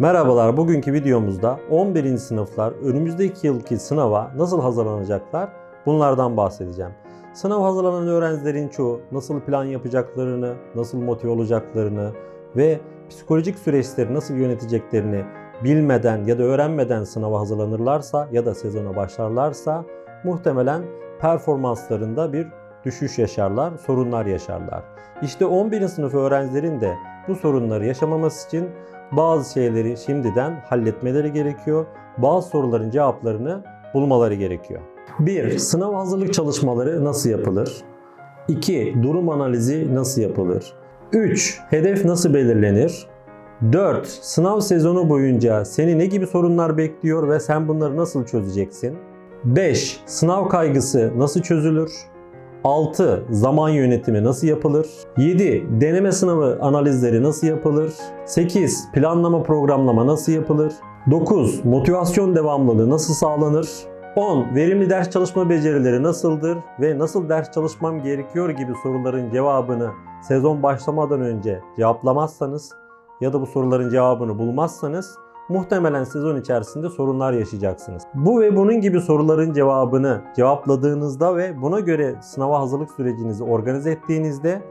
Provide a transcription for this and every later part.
Merhabalar, bugünkü videomuzda 11. sınıflar önümüzdeki yılki sınava nasıl hazırlanacaklar bunlardan bahsedeceğim. Sınav hazırlanan öğrencilerin çoğu nasıl plan yapacaklarını, nasıl motive olacaklarını ve psikolojik süreçleri nasıl yöneteceklerini bilmeden ya da öğrenmeden sınava hazırlanırlarsa ya da sezona başlarlarsa muhtemelen performanslarında bir düşüş yaşarlar, sorunlar yaşarlar. İşte 11. sınıf öğrencilerin de bu sorunları yaşamaması için bazı şeyleri şimdiden halletmeleri gerekiyor. Bazı soruların cevaplarını bulmaları gerekiyor. 1. Sınav hazırlık çalışmaları nasıl yapılır? 2. Durum analizi nasıl yapılır? 3. Hedef nasıl belirlenir? 4. Sınav sezonu boyunca seni ne gibi sorunlar bekliyor ve sen bunları nasıl çözeceksin? 5. Sınav kaygısı nasıl çözülür? 6. Zaman yönetimi nasıl yapılır? 7. Deneme sınavı analizleri nasıl yapılır? 8. Planlama programlama nasıl yapılır? 9. Motivasyon devamlılığı nasıl sağlanır? 10. Verimli ders çalışma becerileri nasıldır ve nasıl ders çalışmam gerekiyor gibi soruların cevabını sezon başlamadan önce cevaplamazsanız ya da bu soruların cevabını bulmazsanız muhtemelen sezon içerisinde sorunlar yaşayacaksınız. Bu ve bunun gibi soruların cevabını cevapladığınızda ve buna göre sınava hazırlık sürecinizi organize ettiğinizde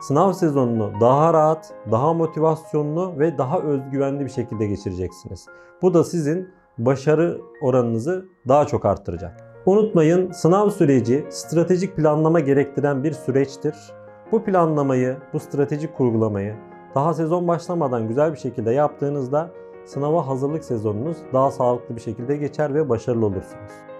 sınav sezonunu daha rahat, daha motivasyonlu ve daha özgüvenli bir şekilde geçireceksiniz. Bu da sizin başarı oranınızı daha çok arttıracak. Unutmayın sınav süreci stratejik planlama gerektiren bir süreçtir. Bu planlamayı, bu stratejik kurgulamayı daha sezon başlamadan güzel bir şekilde yaptığınızda sınava hazırlık sezonunuz daha sağlıklı bir şekilde geçer ve başarılı olursunuz.